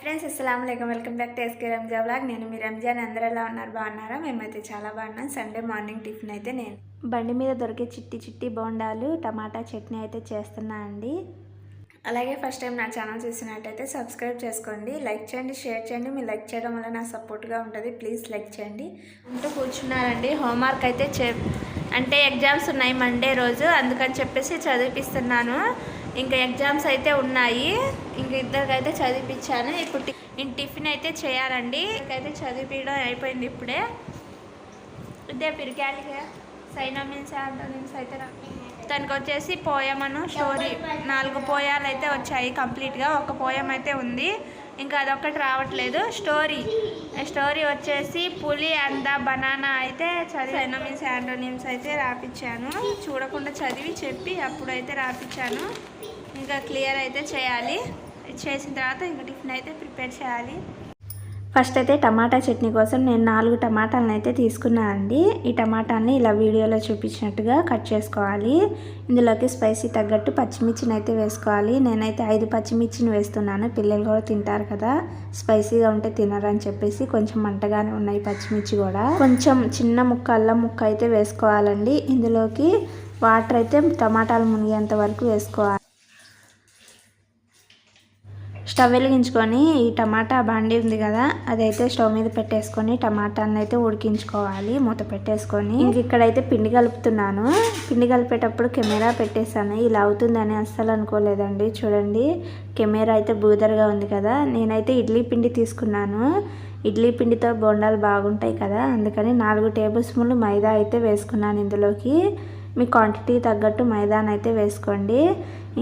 Friends అస్సలం welcome back to SK Ranja vlog నేను మీ రంజాన్ అందరూ ఎలా ఉన్నారు? బాగున్నారా? మేమైతే చాలా బాగున్నాం. సండే మార్నింగ్ టిఫిన్ అయితే నేను బండి మీద దొరికే చిట్టి చిట్టి బోండాలు టమాటా చట్నీ అయితే చేస్తున్నా అండి. అలాగే ఫస్ట్ టైం నా ఛానల్ చూసినట్టయితే సబ్స్క్రైబ్ చేసుకోండి. లైక్ చేయండి షేర్ చేయండి. మీరు లైక్ చేయడం వల్ల నాకు సపోర్ట్గా ఉంటుంది. ప్లీజ్ లైక్ చేయండి. అంటూ కూర్చున్నారండి. హోంవర్క్ అయితే చే అంటే ఎగ్జామ్స్ ఉన్నాయి మండే రోజు. అందుకని చెప్పేసి చదివిపిస్తున్నాను. ఇంకా ఎగ్జామ్స్ అయితే ఉన్నాయి. ఇంక ఇద్దరికైతే చదివిపించాను ఇప్పుడు నేను టిఫిన్ అయితే చేయాలండి. ఇంకైతే చదివిపించడం అయిపోయింది ఇప్పుడే. ఇదే పిరికాలిగా సైనమిన్స్ ఆంటోనిమ్స్ అయితే రా తనకు వచ్చేసి పోయమను. స్టోరీ నాలుగు పోయాలు అయితే వచ్చాయి కంప్లీట్గా. ఒక పోయం అయితే ఉంది. ఇంకా అదొక్కటి రావట్లేదు. స్టోరీ స్టోరీ వచ్చేసి పులి అంద బనానా అయితే చదివాను సైనమిన్స్ ఆంటోనిమ్స్ అయితే రాపించాను చూడకుండా చదివి చెప్పి అప్పుడైతే రాపించాను ఇంకా క్లియర్ అయితే చేయాలి. చేసిన తర్వాత ఇంకా టిఫిన్ అయితే ప్రిపేర్ చేయాలి. ఫస్ట్ అయితే టమాటా చట్నీ కోసం నేను నాలుగు టమాటాలను అయితే తీసుకున్నానండి. ఈ టమాటాని ఇలా వీడియోలో చూపించినట్టుగా కట్ చేసుకోవాలి. ఇందులోకి స్పైసీ తగ్గట్టు పచ్చిమిర్చిని అయితే వేసుకోవాలి. నేనైతే ఐదు పచ్చిమిర్చిని వేస్తున్నాను. పిల్లలు కూడా తింటారు కదా. స్పైసీగా ఉంటే తినరని చెప్పేసి కొంచెం మంటగానే ఉన్నాయి పచ్చిమిర్చి కూడా. కొంచెం చిన్న ముక్క అల్లం ముక్క అయితే వేసుకోవాలండి. ఇందులోకి వాటర్ అయితే టమాటాలు మునిగేంత వరకు వేసుకోవాలి. స్టవ్ వెలిగించుకొని ఈ టమాటా బండి ఉంది కదా అదైతే స్టవ్ మీద పెట్టేసుకొని టమాటాన్ని అయితే ఉడికించుకోవాలి. మూత పెట్టేసుకొని ఇంక ఇక్కడైతే పిండి కలుపుతున్నాను. పిండి కలిపేటప్పుడు కెమెరా పెట్టేశాను. ఇలా అవుతుందని అస్సలు అనుకోలేదండి. చూడండి కెమెరా అయితే బూదర్గా ఉంది కదా. నేనైతే ఇడ్లీ పిండి తీసుకున్నాను. ఇడ్లీ పిండితో బొండాలు బాగుంటాయి కదా. అందుకని నాలుగు టేబుల్ స్పూన్లు మైదా అయితే వేసుకున్నాను ఇందులోకి. మీ క్వాంటిటీ తగ్గట్టు మైదాన్ అయితే వేసుకోండి.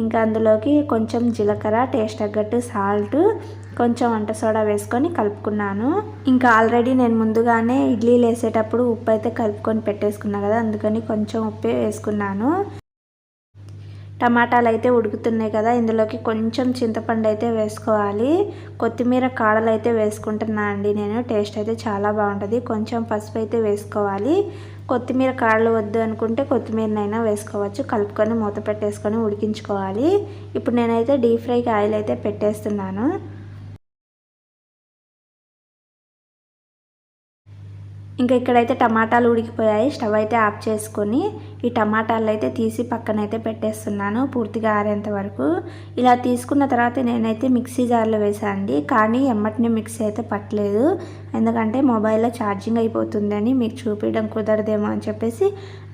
ఇంకా అందులోకి కొంచెం జీలకర్ర టేస్ట్ తగ్గట్టు సాల్ట్ కొంచెం వంట సోడా వేసుకొని కలుపుకున్నాను. ఇంకా ఆల్రెడీ నేను ముందుగానే ఇడ్లీలు వేసేటప్పుడు ఉప్పు అయితే కలుపుకొని పెట్టేసుకున్నా కదా అందుకని కొంచెం ఉప్పే వేసుకున్నాను. టమాటాలు అయితే ఉడుకుతున్నాయి కదా ఇందులోకి కొంచెం చింతపండు అయితే వేసుకోవాలి. కొత్తిమీర కాడలు అయితే వేసుకుంటున్నా అండి నేను టేస్ట్ అయితే చాలా బాగుంటుంది. కొంచెం పసుపు అయితే వేసుకోవాలి. కొత్తిమీర కాడలు వద్దు అనుకుంటే కొత్తిమీరనైనా వేసుకోవచ్చు. కలుపుకొని మూత పెట్టేసుకొని ఉడికించుకోవాలి. ఇప్పుడు నేనైతే డీప్ ఫ్రైకి ఆయిల్ అయితే పెట్టేస్తున్నాను. ఇంకా ఇక్కడైతే టమాటాలు ఉడికిపోయాయి. స్టవ్ అయితే ఆఫ్ చేసుకొని ఈ టమాటాలు అయితే తీసి పక్కన అయితే పెట్టేస్తున్నాను పూర్తిగా ఆరేంత వరకు. ఇలా తీసుకున్న తర్వాత నేనైతే మిక్సీ జార్లో వేసాను అండి. కానీ ఎమ్మటిని మిక్సీ అయితే పట్టలేదు. ఎందుకంటే మొబైల్లో ఛార్జింగ్ అయిపోతుందని మీకు చూపించడం కుదరదేమో అని చెప్పేసి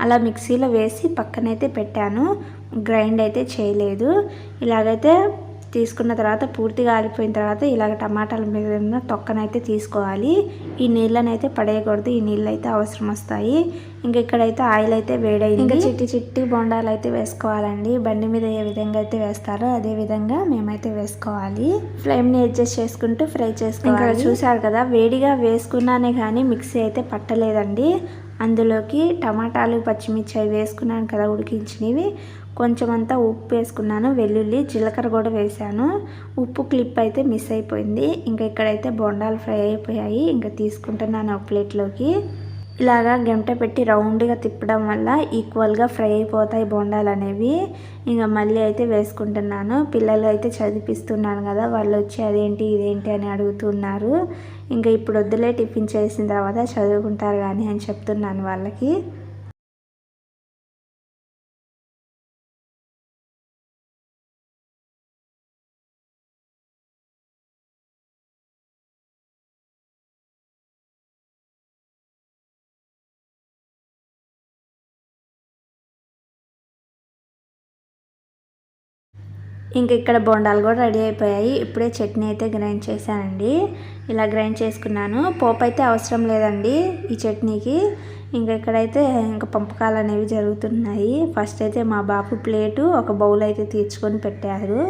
అలా మిక్సీలో వేసి పక్కనైతే పెట్టాను. గ్రైండ్ అయితే చేయలేదు. ఇలాగైతే తీసుకున్న తర్వాత పూర్తిగా ఆరిపోయిన తర్వాత ఇలాగ టమాటాల మీద ఉన్న తొక్కనైతే తీసుకోవాలి. ఈ నీళ్ళని అయితే పడేయకూడదు. ఈ నీళ్ళు అయితే అవసరం వస్తాయి. ఇంకా ఇక్కడైతే ఆయిల్ అయితే వేడైంది. ఇంకా చిట్టి చిట్టి బొండాలు అయితే వేసుకోవాలండి. బండి మీద ఏ విధంగా అయితే వేస్తారో అదే విధంగా మేమైతే వేసుకోవాలి. ఫ్లేమ్ని అడ్జస్ట్ చేసుకుంటూ ఫ్రై చేసుకోవాలి. చూసారు కదా వేడిగా వేసుకున్నానే కానీ మిక్సీ అయితే పట్టలేదండి. అందులోకి టమాటాలు పచ్చిమిర్చి అవి వేసుకున్నాను కదా ఉడికించినవి. కొంచెం అంతా ఉప్పు వేసుకున్నాను వెల్లుల్లి జీలకర్ర కూడా వేసాను. ఉప్పు క్లిప్ అయితే మిస్ అయిపోయింది. ఇంకా ఇక్కడైతే బొండాలు ఫ్రై అయిపోయాయి. ఇంకా తీసుకుంటున్నాను ఒక ప్లేట్లోకి. ఇలాగా గంట పెట్టి రౌండ్గా తిప్పడం వల్ల ఈక్వల్గా ఫ్రై అయిపోతాయి బొండాలు అనేవి. ఇంకా మళ్ళీ అయితే వేసుకుంటున్నాను. పిల్లలు అయితే చదివిపిస్తున్నాను కదా వాళ్ళు వచ్చి అదేంటి ఇదేంటి అని అడుగుతున్నారు. ఇంకా ఇప్పుడు వద్దులే టిఫిన్ చేసిన తర్వాత చదువుకుంటారు కానీ అని చెప్తున్నాను వాళ్ళకి. ఇంక ఇక్కడ బొండాలు కూడా రెడీ అయిపోయాయి. ఇప్పుడే చట్నీ అయితే గ్రైండ్ చేశానండి. ఇలా గ్రైండ్ చేసుకున్నాను. పోపు అయితే అవసరం లేదండి ఈ చట్నీకి. ఇంకా ఇక్కడైతే ఇంకా పంపకాలు అనేవి జరుగుతున్నాయి. ఫస్ట్ అయితే మా బాబు ప్లేటు ఒక బౌల్ అయితే తీర్చుకొని పెట్టారు.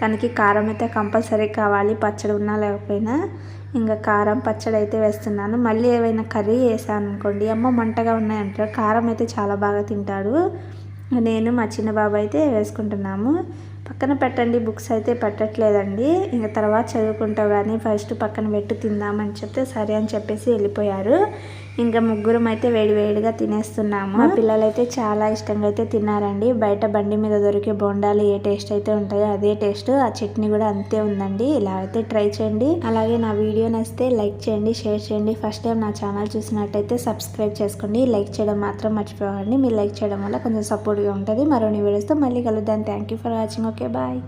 తనకి కారం అయితే కంపల్సరీ కావాలి పచ్చడి ఉన్నా లేకపోయినా. ఇంకా కారం పచ్చడి అయితే వేస్తున్నాను. మళ్ళీ ఏవైనా కర్రీ వేసాను అనుకోండి. అమ్మ మంటగా ఉన్నాయంటారు. కారం అయితే చాలా బాగా తింటాడు. నేను మా చిన్న బాబు అయితే వేసుకుంటున్నాము. పక్కన పెట్టండి బుక్స్ అయితే పెట్టట్లేదండి. ఇంకా తర్వాత చదువుకుంటావు కానీ ఫస్ట్ పక్కన పెట్టి తిందామని చెప్తే సరే అని చెప్పేసి వెళ్ళిపోయారు. ఇంకా ముగ్గురం అయితే వేడి వేడిగా తినేస్తున్నాము. మా పిల్లలైతే చాలా ఇష్టంగా అయితే తిన్నారండి. బయట బండి మీద దొరికే బొండాలు ఏ టేస్ట్ అయితే ఉంటాయో అదే టేస్ట్. ఆ చట్నీ కూడా అంతే ఉందండి. ఇలా అయితే ట్రై చేయండి. అలాగే నా వీడియో నచ్చితే లైక్ చేయండి షేర్ చేయండి. ఫస్ట్ టైం నా ఛానల్ చూసినట్టయితే సబ్స్క్రైబ్ చేసుకోండి. లైక్ చేయడం మాత్రం మర్చిపోకండి. మీరు లైక్ చేయడం వల్ల కొంచెం సపోర్ట్గా ఉంటుంది. మరో వీడియోస్తో మళ్ళీ కలుద్దాం. Thank you for watching. Okay bye.